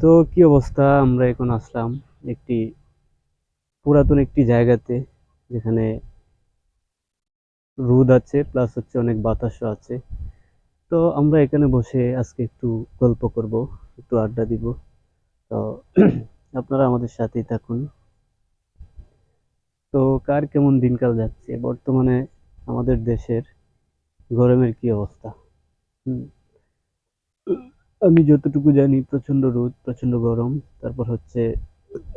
তো কি অবস্থা? আমরা এখন আসলাম একটি পুরাতন একটি জায়গাতে যেখানে রোদ আছে প্লাস হচ্ছে অনেক বাতাসও আছে। তো আমরা এখানে বসে আজকে একটু গল্প করব, একটু আড্ডা দিব। তো আপনারা আমাদের সাথেই থাকুন। তো কার কেমন দিনকাল যাচ্ছে? বর্তমানে আমাদের দেশের গরমের কি অবস্থা? হুম। আমি যতটুকু জানি প্রচণ্ড রোদ প্রচণ্ড গরম। তারপর হচ্ছে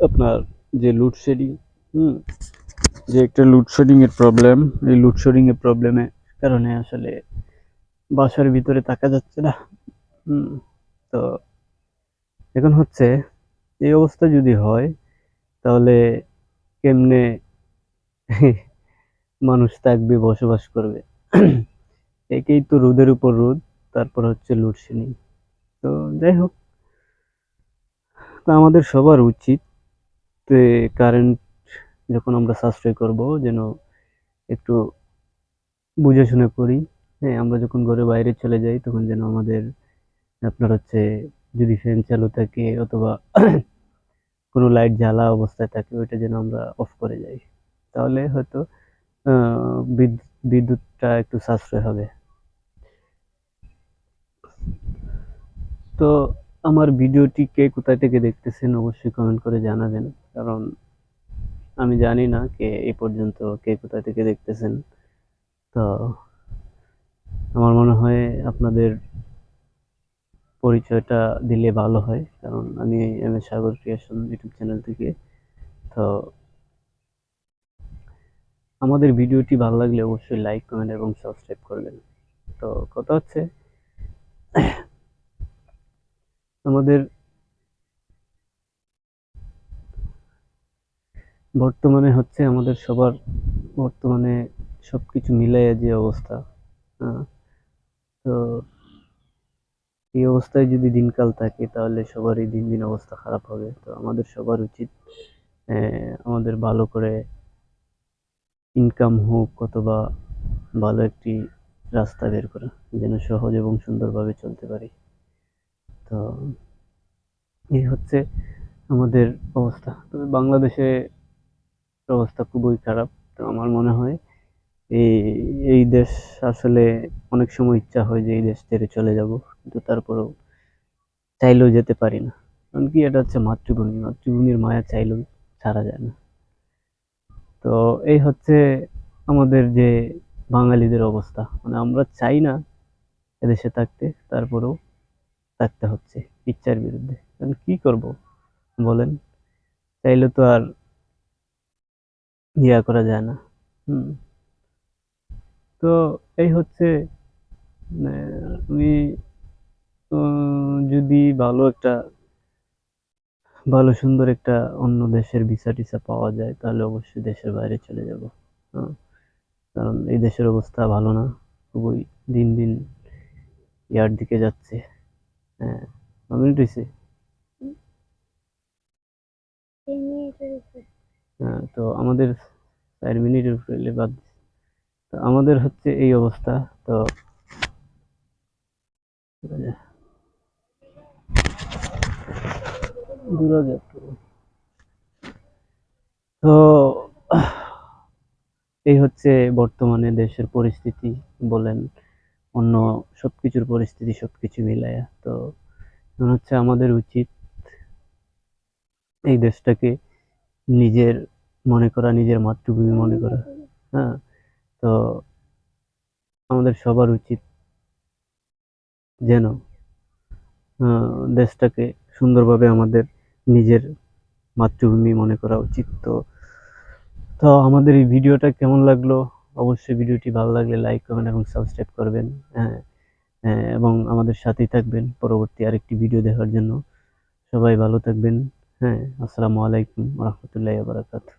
আপনার যে লোডশেডিং হুম, যে একটা লোডশেডিং এর প্রবলেম এই লোডশেডিং এর প্রবলেমের কারণে আসলে বাসার ভিতরে থাকা যাচ্ছে না। হুম, তো এখন হচ্ছে এই অবস্থা যদি হয়, তাহলে কেমনে মানুষ থাকবে, বসবাস করবে? একেই তো রোদের উপর রোদ, তারপর হচ্ছে লোডশেডিং তো যাই হোক, তো আমাদের সবার উচিত কারেন্ট যখন আমরা সাশ্রয় করব, যেন একটু বুঝে শুনে করি। হ্যাঁ আমরা যখন ঘরে বাইরে চলে যাই, তখন যেন আমাদের আপনার হচ্ছে যদি ফ্যান চালু থাকে অথবা কোনো লাইট জ্বালা অবস্থায় থাকে, ওইটা যেন আমরা অফ করে যাই। তাহলে হয়তো বিদ্যুৎটা একটু সাশ্রয় হবে। তো আমার ভিডিওটি কে কোথায় থেকে দেখতেছেন অবশ্যই কমেন্ট করে জানাবেন। কারণ আমি জানি না কে এই পর্যন্ত কে কোথায় থেকে দেখতেছেন। তো আমার মনে হয় আপনাদের পরিচয়টা দিলে ভালো হয়। কারণ আমি M S Sagar creation YouTube channel থেকে। তো আমাদের ভিডিওটি ভালো লাগলে অবশ্যই লাইক কমেন্ট এবং সাবস্ক্রাইব করবেন। তো কথা হচ্ছে আমাদের বর্তমানে হচ্ছে আমাদের সবার বর্তমানে সব কিছু মিলাইয়া যে অবস্থা তো এই অবস্থায় যদি দিনকাল থাকে তাহলে সবারই দিন দিন অবস্থা খারাপ হবে। তো আমাদের সবার উচিত আমাদের ভালো করে ইনকাম হোক অথবা ভালো একটি রাস্তা বের করা, যেন সহজ এবং সুন্দরভাবে চলতে পারি। তো এই হচ্ছে আমাদের অবস্থা। তবে বাংলাদেশে অবস্থা খুবই খারাপ, তো আমার মনে হয় এই এই দেশ আসলে অনেক সময় ইচ্ছা হয় যে এই দেশ ছেড়ে চলে যাব, কিন্তু তারপরেও চাইলেও যেতে পারি না। কারণ কি, এটা হচ্ছে মাতৃভূমি, মাতৃভূমির মায়া চাইলেও ছাড়া যায় না। তো এই হচ্ছে আমাদের যে বাঙালিদের অবস্থা। মানে আমরা চাই না এদেশে থাকতে, তারপরেও থাকতে হচ্ছে ইচ্ছার বিরুদ্ধে। কারণ কি করব? বলেন। চাইলে তো আর ইয়া করা যায় না। হুম। তো এই হচ্ছে আমি যদি ভালো একটা, ভালো সুন্দর একটা অন্য দেশের ভিসা টিসা পাওয়া যায়, তাহলে অবশ্যই দেশের বাইরে চলে যাব। কারণ এই দেশের অবস্থা ভালো না। খুবই দিন দিন ইয়ার দিকে যাচ্ছে। হ্যাঁ মিনিট হয়েছে হ্যাঁ তো আমাদের চার মিনিটের উপরে বাদ তো আমাদের হচ্ছে এই অবস্থা তো। তো এই হচ্ছে বর্তমানে দেশের পরিস্থিতি বলেন। অন্য সবকিছুর পরিস্থিতি সবকিছু মিলায়া। তো মনে হচ্ছে আমাদের উচিত এই দেশটাকে নিজের মনে করা, নিজের মাতৃভূমি মনে করা। হ্যাঁ তো আমাদের সবার উচিত যেন দেশটাকে সুন্দরভাবে আমাদের নিজের মাতৃভূমি মনে করা উচিত। তো তো আমাদের এই ভিডিওটা কেমন লাগল? অবশ্যই ভিডিওটি ভালো লাগলে লাইক করবেন এবং সাবস্ক্রাইব করবেন। হ্যাঁ এবং আমাদের সাথেই থাকবেন পরবর্তী আরেকটি ভিডিও দেখার জন্য। সবাই ভালো থাকবেন। হ্যাঁ আসসালামু আলাইকুম রহমতুল্লাহ বারাকাতু